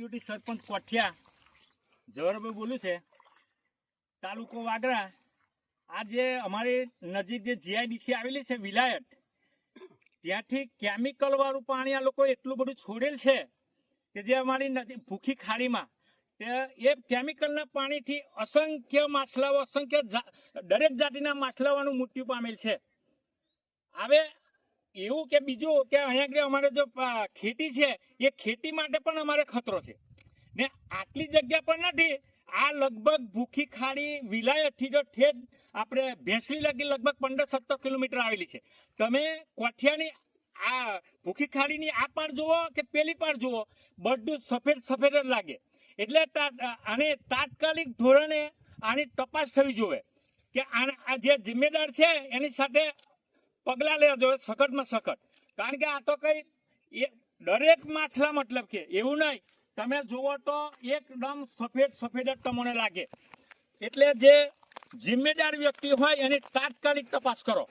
Deputy સરપંચ કોઠિયા જવાહરભાઈ બોલું છે, તાલુકો વાગરા. આ જે અમારી નજીક જે જીઆઈડીસી આવેલી છે, વિલાયત, ત્યાંથી કેમિકલ વાળું પાણી આ લોકો એટલું બધું છોડેલ છે કે જે અમારી નજીક ભૂખી ખાડીમાં. એ કેમિકલના પાણીથી અસંખ્ય માછલાઓ, અસંખ્ય દરેક જાતિના માછલાઓનું મૃત્યુ પામેલ છે. હવે એવું કે બીજું કે અહીંયા આગળ અમારે જો ખેતી છે, એ ખેતી માટે પણ અમારે ખતરો છે. ને આટલી જગ્યા પણ નથી, આ લગભગ ભૂખી ખાડી વિલાયતથી જો ઠેદ આપણે ભેંસલી લગી લગભગ પંદર સત્તર કિલોમીટર આવેલી છે. તમે કોઠિયાની આ ભૂખી ખાડીની આ પાર જુઓ કે પેલી પાર જુઓ, બધું સફેદ સફેદ જ લાગે. એટલે આને તાત્કાલિક ધોરણે આની તપાસ થવી જોઈએ કે આ જે જિમ્મેદાર છે, એની સાથે પગલાં લેવા જોઈએ, સખતમાં સખત. કારણ કે આ તો કઈ દરેક માછલા મતલબ કે એવું નહીં. તમે જુઓ તો એકદમ સફેદ સફેદ જ તમને લાગે. એટલે જે જિમ્મેદાર વ્યક્તિ હોય એની તાત્કાલિક તપાસ કરો.